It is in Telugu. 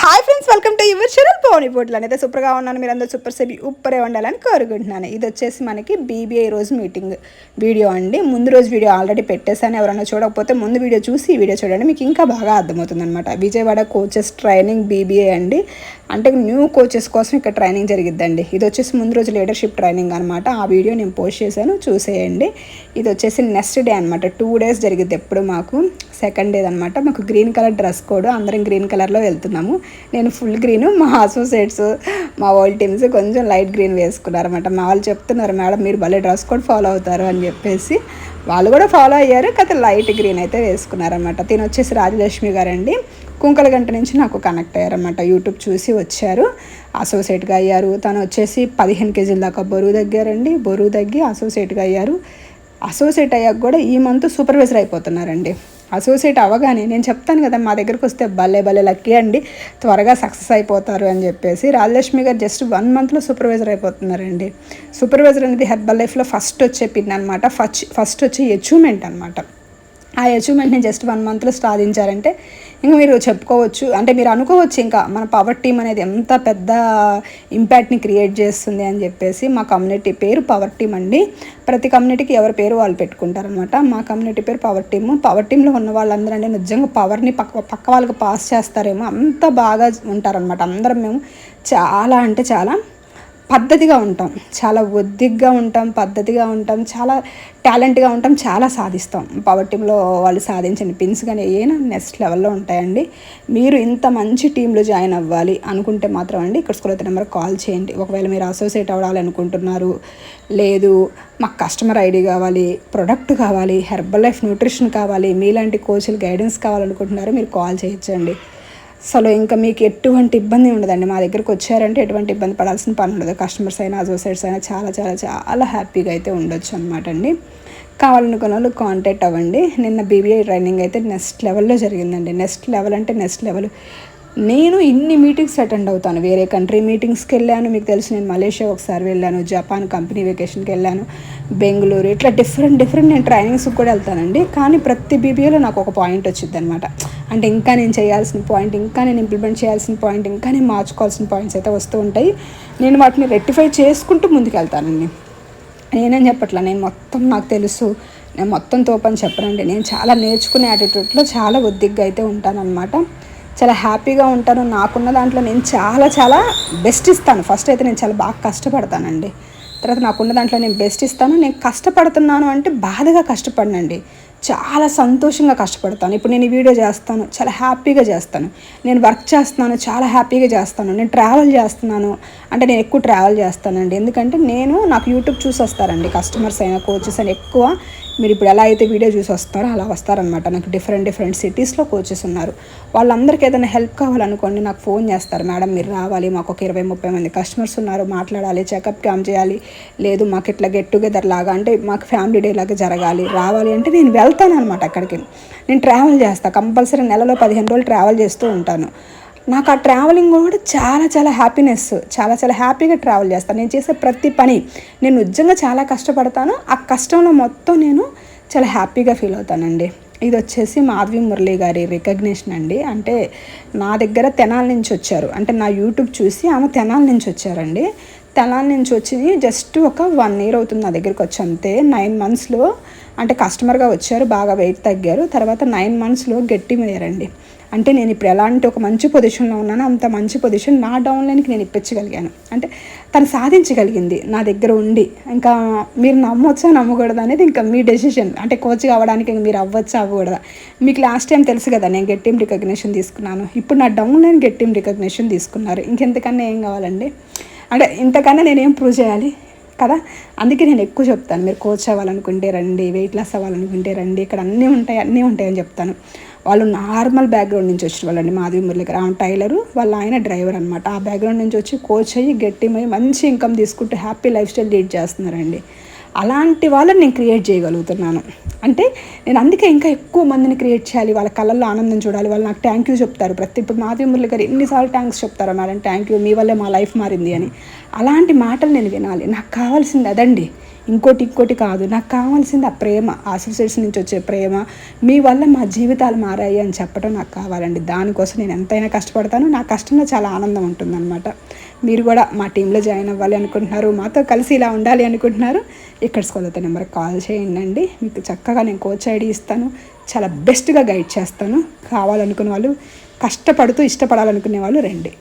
Hi friends welcome to your channel పోనీ పోట్లు అనేది సూపర్గా ఉన్నాను మీరు అందరూ సూపర్ సేబి ఉప్పరే ఉండాలని కోరుకుంటున్నాను. ఇది వచ్చేసి మనకి బీబీఐ రోజు మీటింగ్ వీడియో అండి. ముందు రోజు వీడియో ఆల్రెడీ పెట్టేశాను. ఎవరైనా చూడకపోతే ముందు వీడియో చూసి ఈ వీడియో చూడండి. మీకు ఇంకా బాగా అర్థమవుతుంది అనమాట విజయవాడ కోచెస్ ట్రైనింగ్ బీబీఐ అండి. అంటే న్యూ కోచెస్ కోసం ఇక్కడ ట్రైనింగ్ జరిగిద్దండి. ఇది వచ్చేసి ముందు రోజు లీడర్షిప్ ట్రైనింగ్ అనమాట ఆ వీడియో నేను పోస్ట్ చేశాను. చూసేయండి. ఇది వచ్చేసి నెక్స్ట్ డే అనమాట టూ డేస్ జరిగింది ఎప్పుడు మాకు. సెకండ్ డే అనమాట మాకు గ్రీన్ కలర్ డ్రెస్ కోడ్. అందరం గ్రీన్ కలర్లో వెళ్తున్నాము. నేను ఫుల్ గ్రీన్. మా అసోసియేట్స్ మా వాళ్ళ టీమ్స్ కొంచెం లైట్ గ్రీన్ వేసుకున్నారు అనమాట మా వాళ్ళు చెప్తున్నారు మేడం మీరు భలే డ్రెస్ కోడ్ ఫాలో అవుతారు అని చెప్పేసి. వాళ్ళు కూడా ఫాలో అయ్యారు. కాకపోతే లైట్ గ్రీన్ అయితే వేసుకున్నారనమాట తిని వచ్చేసి రాజలక్ష్మి గారండి. కుంకల గంట నుంచి నాకు కనెక్ట్ అయ్యారనమాట యూట్యూబ్ చూసి వచ్చారు. అసోసియేట్గా అయ్యారు. తను వచ్చేసి పదిహేను కేజీల దాకా బరువు తగ్గారండి. బరువు తగ్గి అసోసియేట్గా అయ్యారు. అసోసియేట్ అయ్యాక కూడా ఈ మంత్ సూపర్వైజర్ అయిపోతున్నారండి. అసోసియేట్ అవ్వగానే నేను చెప్తాను కదా మా దగ్గరకు వస్తే భలే భలే లక్కీ అండి. త్వరగా సక్సెస్ అయిపోతారు అని చెప్పేసి రాజలక్ష్మి గారు జస్ట్ వన్ మంత్లో సూపర్వైజర్ అయిపోతున్నారండి. సూపర్వైజర్ అనేది హెర్బల్ లైఫ్లో ఫస్ట్ వచ్చే పిన్ అనమాట ఫస్ట్ ఫస్ట్ వచ్చే అచీవ్మెంట్ అనమాట ఆ అచీవ్మెంట్ని జస్ట్ వన్ మంత్లో సాధించారంటే ఇంకా మీరు చెప్పుకోవచ్చు. అంటే మీరు అనుకోవచ్చు ఇంకా మన పవర్ టీమ్ అనేది ఎంత పెద్ద ఇంపాక్ట్ని క్రియేట్ చేస్తుంది అని చెప్పేసి మా కమ్యూనిటీ పేరు పవర్ టీమ్ అండి. ప్రతి కమ్యూనిటీకి ఎవరి పేరు వాళ్ళు పెట్టుకుంటారనమాట మా కమ్యూనిటీ పేరు పవర్ టీము పవర్ టీంలో ఉన్న వాళ్ళందరూ అంటే నిజంగా పవర్ని పక్క పక్క వాళ్ళకి పాస్ చేస్తారేమో అంత బాగా ఉంటారనమాట అందరం మేము చాలా అంటే చాలా పద్ధతిగా ఉంటాం. చాలా ఒద్దిగ్గా ఉంటాం పద్ధతిగా ఉంటాం చాలా టాలెంట్గా ఉంటాం చాలా సాధిస్తాం. పవర్ టీంలో వాళ్ళు సాధించిన పిన్స్ కానీ ఏమైనా నెక్స్ట్ లెవెల్లో ఉంటాయండి. మీరు ఇంత మంచి టీంలో జాయిన్ అవ్వాలి అనుకుంటే మాత్రం అండి ఇక్కడ స్కూల్ నెంబర్ కాల్ చేయండి. ఒకవేళ మీరు అసోసియేట్ అవ్వాలి అనుకుంటున్నారు లేదు మాకు కస్టమర్ ఐడి కావాలి ప్రొడక్ట్ కావాలి హెర్బల్ లైఫ్ న్యూట్రిషన్ కావాలి మీలాంటి కోచ్లు గైడెన్స్ కావాలనుకుంటున్నారు మీరు కాల్ చేయొచ్చండి. అసలు ఇంకా మీకు ఎటువంటి ఇబ్బంది ఉండదండి. మా దగ్గరకు వచ్చారంటే ఎటువంటి ఇబ్బంది పడాల్సిన పని ఉండదు. కస్టమర్స్ అయినా అసోసియేట్స్ అయినా చాలా చాలా చాలా హ్యాపీగా అయితే ఉండొచ్చు అనమాట అండి. కావాలనుకున్న వాళ్ళు కాంటాక్ట్ అవ్వండి. నిన్న బీబీఐ ట్రైనింగ్ అయితే నెక్స్ట్ లెవెల్లో జరిగిందండి. నెక్స్ట్ లెవెల్ అంటే నెక్స్ట్ లెవెల్ నేను ఇన్ని మీటింగ్స్ అటెండ్ అవుతాను. వేరే కంట్రీ మీటింగ్స్కి వెళ్ళాను మీకు తెలుసు నేను మలేషియా ఒకసారి వెళ్ళాను. జపాన్ కంపెనీ వెకేషన్కి వెళ్ళాను బెంగళూరు ఇట్లా డిఫరెంట్ డిఫరెంట్ నేను ట్రైనింగ్స్కి కూడా వెళ్తానండి. కానీ ప్రతి బీబీఏలో నాకు ఒక పాయింట్ వచ్చింది అనమాట అంటే ఇంకా నేను చేయాల్సిన పాయింట్ ఇంకా నేను ఇంప్లిమెంట్ చేయాల్సిన పాయింట్ ఇంకా నేను మార్చుకోవాల్సిన పాయింట్స్ అయితే వస్తూ ఉంటాయి. నేను వాటిని రెక్టిఫై చేసుకుంటూ ముందుకెళ్తానండి. నేనేం చెప్పట్లా? నేను మొత్తం నాకు తెలుసు. నేను మొత్తం తోపని చెప్పనండి. నేను చాలా నేర్చుకునే యాటిట్యూడ్లో చాలా ఒద్దిగ్గా అయితే ఉంటానన్నమాట. చాలా హ్యాపీగా ఉంటాను. నాకున్న దాంట్లో నేను చాలా చాలా బెస్ట్ ఇస్తాను. ఫస్ట్ అయితే నేను చాలా బాగా కష్టపడతానండి. తర్వాత నాకున్న దాంట్లో నేను బెస్ట్ ఇస్తాను. నేను కష్టపడుతున్నాను అంటే బాధగా కష్టపడినండి. చాలా సంతోషంగా కష్టపడతాను. ఇప్పుడు నేను ఈ వీడియో చేస్తాను చాలా హ్యాపీగా చేస్తాను. నేను వర్క్ చేస్తున్నాను చాలా హ్యాపీగా చేస్తాను. నేను ట్రావెల్ చేస్తున్నాను అంటే నేను ఎక్కువ ట్రావెల్ చేస్తానండి. ఎందుకంటే నేను నాకు యూట్యూబ్ చూసి వస్తారండి కస్టమర్స్ అయినా కోచెస్ అయినా ఎక్కువ. మీరు ఇప్పుడు ఎలా అయితే వీడియో చూసి వస్తారో అలా వస్తారనమాట నాకు డిఫరెంట్ డిఫరెంట్ సిటీస్లో కోచెస్ ఉన్నారు. వాళ్ళందరికీ ఏదైనా హెల్ప్ కావాలనుకోండి నాకు ఫోన్ చేస్తారు. మేడం మీరు రావాలి మాకు ఒక ఇరవై ముప్పై మంది కస్టమర్స్ ఉన్నారు మాట్లాడాలి చెకప్ క్యామ్ చేయాలి. లేదు మాకు ఇట్లా గెట్ టుగెదర్ లాగా అంటే మాకు ఫ్యామిలీ డే లాగా జరగాలి రావాలి. అంటే నేను వెళ్తాను అనమాట అక్కడికి. నేను ట్రావెల్ చేస్తాను కంపల్సరీ నెలలో పదిహేను రోజులు ట్రావెల్ చేస్తూ ఉంటాను. నాకు ఆ ట్రావెలింగ్ కూడా చాలా చాలా హ్యాపీనెస్ చాలా చాలా హ్యాపీగా ట్రావెల్ చేస్తాను నేను చేసే ప్రతి పని నేను నిజంగా చాలా కష్టపడతాను. ఆ కష్టంలో మొత్తం నేను చాలా హ్యాపీగా ఫీల్ అవుతానండి. ఇది వచ్చేసి మాధవి మురళి గారి రికగ్నిషన్ అండి. అంటే నా దగ్గర తెనాల నుంచి వచ్చారు. అంటే నా యూట్యూబ్ చూసి ఆమె తెనాల నుంచి వచ్చారండి. తెలాన్ నుంచి వచ్చి జస్ట్ ఒక వన్ ఇయర్ అవుతుంది నా దగ్గరికి వచ్చి అంతే. నైన్ మంత్స్లో అంటే కస్టమర్గా వచ్చారు బాగా వెయిట్ తగ్గారు. తర్వాత నైన్ మంత్స్లో గట్టి మేరండి. అంటే నేను ఇప్పుడు ఎలాంటి ఒక మంచి పొజిషన్లో ఉన్నానో అంత మంచి పొజిషన్ నా డౌన్లైన్కి నేను ఇప్పించగలిగాను. అంటే తను సాధించగలిగింది నా దగ్గర ఉండి. ఇంకా మీరు నమ్మొచ్చా నమ్మకూడదు అనేది ఇంకా మీ డెసిషన్ అంటే కోచ్ కావడానికి మీరు అవ్వచ్చా అవ్వకూడదా? మీకు లాస్ట్ టైం తెలుసు కదా నేను గెట్టిం రికగ్నిషన్ తీసుకున్నాను. ఇప్పుడు నా డౌన్లైన్ గెట్టిం రికగ్నిషన్ తీసుకున్నారు. ఇంకెంతకన్నా ఏం కావాలండి? అంటే ఇంతకన్నా నేనేం ప్రూవ్ చేయాలి? కదా? అందుకే నేను ఎక్కువ చెప్తాను. మీరు కోచ్ అవ్వాలనుకుంటే రండి వెయిట్ లాస్ అవ్వాలనుకుంటే రండి. ఇక్కడ అన్నీ ఉంటాయి అన్నీ ఉంటాయని చెప్తాను. వాళ్ళు నార్మల్ బ్యాక్గ్రౌండ్ నుంచి వచ్చిన వాళ్ళండి. మాధవి మురళి గారు ఆమె టైలరు వాళ్ళ ఆయన డ్రైవర్ అనమాట ఆ బ్యాక్గ్రౌండ్ నుంచి వచ్చి కోచ్ అయ్యి గట్టిమై మంచి ఇన్కమ్ తీసుకుంటూ హ్యాపీ లైఫ్ స్టైల్ లీడ్ చేస్తున్నారండి. అలాంటి వాళ్ళని నేను క్రియేట్ చేయగలుగుతున్నాను. అంటే నేను అందుకే ఇంకా ఎక్కువ మందిని క్రియేట్ చేయాలి వాళ్ళ కళ్ళల్లో ఆనందం చూడాలి వాళ్ళు నాకు థ్యాంక్ యూ చెప్తారు. ప్రతి ఇప్పుడు మాధవి మురళి గారు ఎన్నిసార్లు థ్యాంక్స్ చెప్తారు మేడం థ్యాంక్ యూ మీ వల్లే మా లైఫ్ మారింది అని. అలాంటి మాటలు నేను వినాలి. నాకు కావాల్సింది అదండి. ఇంకోటి ఇంకోటి కాదు. నాకు కావాల్సింది ఆ ప్రేమ అసోసియేట్స్ నుంచి వచ్చే ప్రేమ మీ వల్ల మా జీవితాలు మారాయి అని చెప్పడం నాకు కావాలండి. దానికోసం నేను ఎంతైనా కష్టపడతాను. నా కష్టంలో చాలా ఆనందం ఉంటుందన్నమాట. మీరు కూడా మా టీంలో జాయిన్ అవ్వాలి అనుకుంటున్నారు. మాతో కలిసి ఇలా ఉండాలి అనుకుంటున్నారు. ఇక్కడ స్కూల్తో నెంబర్కి కాల్ చేయండి. మీకు చక్కగా చక్కగా నేను కోచ్ ఐడి ఇస్తాను. చాలా బెస్ట్గా గైడ్ చేస్తాను. కావాలనుకునే వాళ్ళు కష్టపడుతూ ఇష్టపడాలనుకునే వాళ్ళు రండి.